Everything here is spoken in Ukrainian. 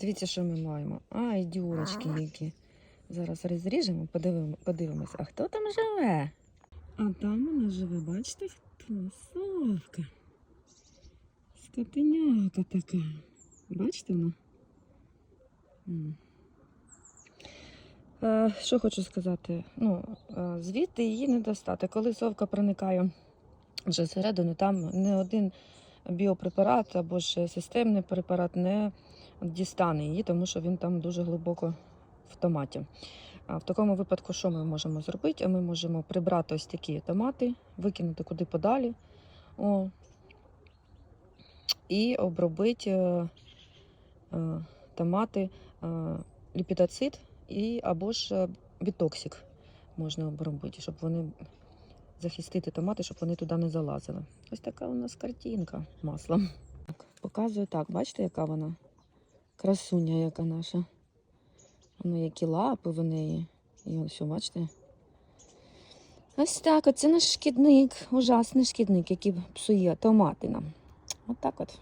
Дивіться, що ми маємо. Ай, дюрочки які. Зараз розріжемо, подивимо, подивимося, а хто там живе? А там вона живе, бачите хто? Совка. Скотиняка така. Бачите вона? Е, що хочу сказати? Ну, е, звідти її не достати. Коли совка проникає вже всередину, там не один біопрепарат або ж системний препарат не дістане її, тому що він там дуже глибоко в томаті. А в такому випадку, що ми можемо зробити? Ми можемо прибрати ось такі томати, викинути куди подалі. О, і обробити е, е, томати е, ліпідоцит і або ж е, бітоксик можна обробити, щоб вони захистити томати, щоб вони туди не залазили. Ось така у нас картинка маслом. Показую так, бачите, яка вона? Красуня, яка наша. Воно які лапи в неї. І ось, бачите? Ось так, оце наш шкідник, ужасний шкідник, який псує томати нам. От так от.